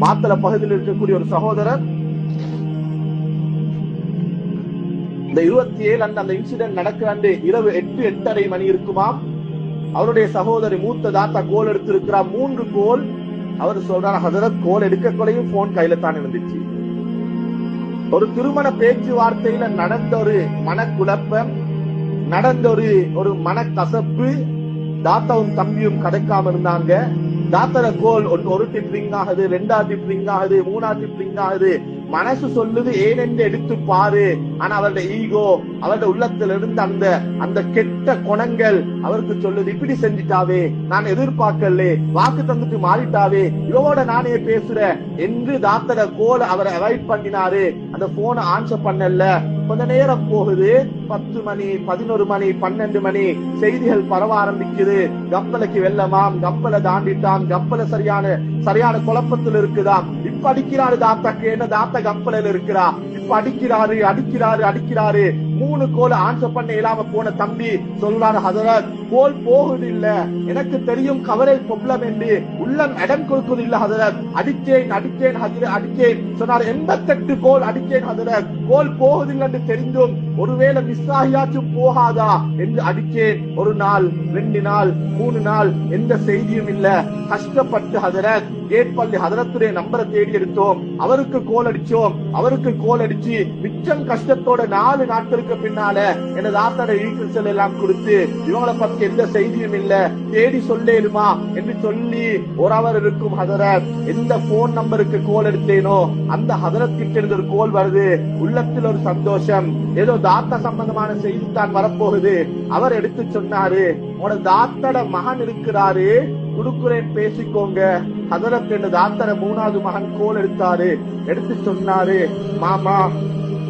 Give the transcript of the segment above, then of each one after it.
மாத்தல பகுதியில் இருக்கக்கூடிய ஒரு சகோதரர். இந்த இருபத்தி ஏழு அன்று அந்த இன்சிடென்ட் நடக்கிற அன்று இரவு எட்டு எட்டரை மணி இருக்குமாம். அவருடைய சகோதரி மூத்த தாத்தா கோல் எடுத்திருக்கிறார். மூன்று கோல் அவர் சொல்றார் ஹசரத் கோல் எடுக்க கொலையும் போன் கையில தான் இருந்துச்சு. ஒரு திருமண பேச்சுவார்த்தையில நடந்த ஒரு மனக்குழப்பம் நடந்த ஒரு ஒரு மனக்கசப்பு தாத்தாவும் தம்பியும் கதைக்காம இருந்தாங்க. தாத்தர கோல் ஒன்- ஒரு டிப் ரிங் ஆகுது ரெண்டா டிப் ரிங் ஆகுது மூணா டிப் ரிங் ஆகுது. மனசு சொல்லுது ஏனென்று எடுத்து பாரு. ஆனா அவருடைய ஈகோ அவருடைய உள்ளத்துல இருந்து அந்த அந்த கெட்ட குணங்கள் அவருக்கு சொல்லுது இப்படி செஞ்சிட்டாவே நான் எதிர்பார்க்கல வாக்கு தந்துட்டு மாறிட்டாவே இவோட நானே பேசுறேன். என்று தாத்தர கோல் அவரை அவாய்ட் பண்ணினாரு. அந்த போனை ஆன்சர் பண்ணல. கொஞ்ச நேரம் போகுது. பத்து மணி பதினோரு மணி பன்னெண்டு மணி செய்திகள் பரவ ஆரம்பிக்குது. கப்பலைக்கு வெள்ளமாம் கப்பலை தாண்டிட்டான். கப்பலை சரியான சரியான குழப்பத்தில் இருக்குதாம் இப்ப அடிக்கிறாரு தாத்தாக்கு. என்ன தாத்தா கப்பலில் இருக்கிறா? இப்ப அடிக்கிறாரு அடிக்கிறாரு அடிக்கிறாரு. மூணு கோல் ஆன்சர் பண்ண இயலாம போன தம்பி சொல்றாரு ஹசரத். கோல் போகுது இல்ல எனக்கு தெரியும் கவரேஜ் ப்ராப்ளம் என்று. உள்ளம் இடம் கொடுக்குது இல்ல ஹதரத். அடிச்சேன் அடிச்சேன் ஹதரத் அடிச்சேன் சொன்னார் எண்பத்தெட்டு கோல் அடிச்சேன் ஹதரத். கோல் போகுதில்லை என்று தெரிந்தும் ஒருவேளை மிஸ் ஆகியாச்சும் போகாதா? என்று அடிச்சேன் ஒரு நாள் ரெண்டு நாள் மூணு நாள் எந்த செய்தியும் இல்ல. கஷ்டப்பட்டு ஹதரத் கேட்பள்ளி ஹதரத்துடைய நம்பரை தேடி எடுத்தோம். அவருக்கு கோல் அடிச்சோம் அவருக்கு கோல் அடிச்சு மிச்சம் கஷ்டத்தோட நாலு நாட்களுக்கு பின்னால எனது ஆத்தாட வீட்டில் எல்லாம் கொடுத்து இவங்களை பத்தி எந்த செய்தியும் இல்ல. தேடி சொல்லேருமா என்று சொல்லி ஒரு அவர் இருக்கும் ஹதரத். எந்த போன் நம்பருக்கு கோல் எடுத்தேனோ அந்த ஹதரத் கிட்ட இருந்து ஒரு கோல் வருது. உள்ளத்தில் ஒரு சந்தோஷம். ஏதோ தாத்தா சம்பந்தமான செய்தி தான் வரப்போகுது. அவர் எடுத்து சொன்னாரு உன தாத்தட மகன் இருக்கிறாரு. குடுக்குறேன் பேசிக்கோங்க. ஹதரத் என்று தாத்தர மூணாவது மகன் கோல் எடுத்தாரு. எடுத்து சொன்னாரு மாமா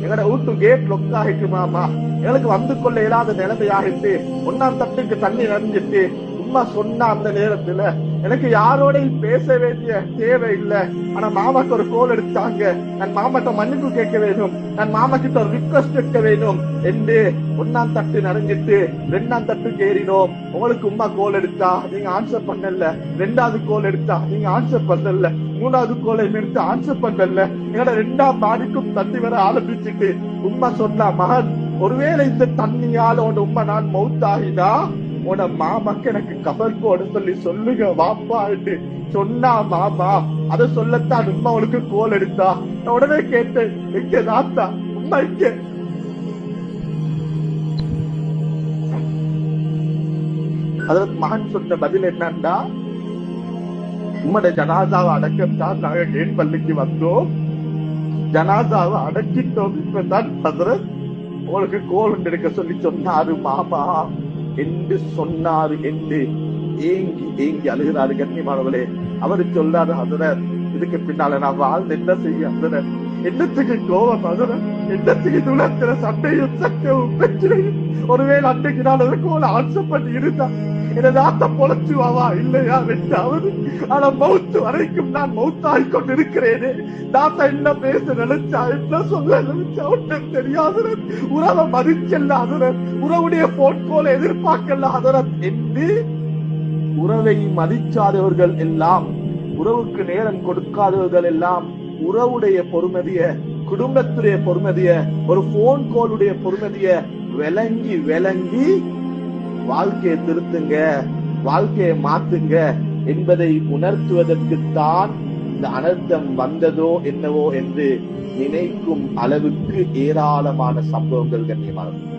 எங்கட வீட்டு கேட் லொக் ஆகிட்டு மாமா. எங்களுக்கு வந்து கொள்ள இயலாத நிலைமையாகிட்டு ஒன்னாம் தட்டுக்கு தண்ணி நிறைஞ்சிட்டு சும்மா சொன்ன அந்த நேரத்துல எனக்கு யாரோடையும் பேச வேண்டிய தேவை இல்ல. ஆனா மாமாக்கு ஒரு கோல் எடுத்தாங்க. நான் மாமாட்ட மன்னிப்பு கேட்க வேணும் நான் மாமா கிட்ட ஒரு ரிக்வஸ்ட் கேட்க வேணும் என்று ஒன்னாம் தட்டு நிறைஞ்சிட்டு ரெண்டாம் தட்டு ஏறினோம். உங்களுக்கு உமா கோல் எடுத்தா நீங்க ஆன்சர் பண்ணல. ரெண்டாவது கோல் எடுத்தா நீங்க ஆன்சர் பண்ணல. மூணாவது கோலை எடுத்து ஆன்சர் பண்ணல. என்னோட ரெண்டாம் மாடிக்கும் தட்டி வர ஆரம்பிச்சுட்டு உம்மா சொன்னா மகன் ஒருவேளை இந்த தண்ணியால உன் உம்மா நான் மௌத்தாகினா உன மாமாக்கு எனக்கு கபர் போட சொல்லி சொல்லுங்க வாப்பாட்டு சொன்னா மாமா அத சொல்லத்தான் உம்மா அவளுக்கு கோல் எடுத்தா. நான் உடனே கேட்டேன் எங்க தாத்தா? உம்மா இங்க அதற்கு மகன் சொன்ன பதில் என்னன்னா உம்மோட ஜனாதாவை அடக்கத்தான் நாங்க கேட் பள்ளிக்கு வந்தோம்? ஜனாதாவை அடக்கிட்டோம் இப்பதான் ஹசரத் உனக்கு கோலம் எடுக்க சொல்லி சொன்னாரு மாமா என்று சொன்னாரு என்று ஏங்கி ஏங்கி அழுகிறாரு கண்ணியமானவளே அவரு சொல்றாரு ஹசரத் இதுக்கு பின்னால நான் வாழ்ந்து என்ன செய்ய ஹசரத்? என்னத்துக்கு கோபம் ஹசரத்? என்னத்துக்கு துளத்துல சண்டையும் சட்டையும் பிரச்சனையும் ஒருவேளை அன்றைக்கு நான் ஒரு ஆட்சப்பட்டு ஆன்சர் பண்ணி இருந்தா எனதாத்த பொழைச்சு வாவா? இல்லையா வெட்டாவது ஆனா மவுத்து வரைக்கும் நான் மவுத்தாய் கொண்டிருக்கிறேனே. தாத்தா என்ன பேச நினைச்சா என்ன சொல்ல நினைச்சா ஒன்றும் தெரியாது. உறவை மதிச்சல்ல உறவுடைய போட்கோல எதிர்பார்க்கல அதரத் என்று உறவை மதிக்காதவர்கள் எல்லாம் உறவுக்கு நேரம் கொடுக்காதவர்கள் எல்லாம் உறவுடைய பொறுமதிய குடும்பத்துடைய பொறுமதிய ஒரு போன் கோலுடைய பொறுமதிய விளங்கி விளங்கி வாழ்க்கையை திருத்துங்க வாழ்க்கையை மாத்துங்க என்பதை உணர்த்துவதற்குத்தான் இந்த அனர்த்தம் வந்ததோ என்னவோ என்று நினைக்கும் அளவுக்கு ஏராளமான சம்பவங்கள் கண்ணியமானது.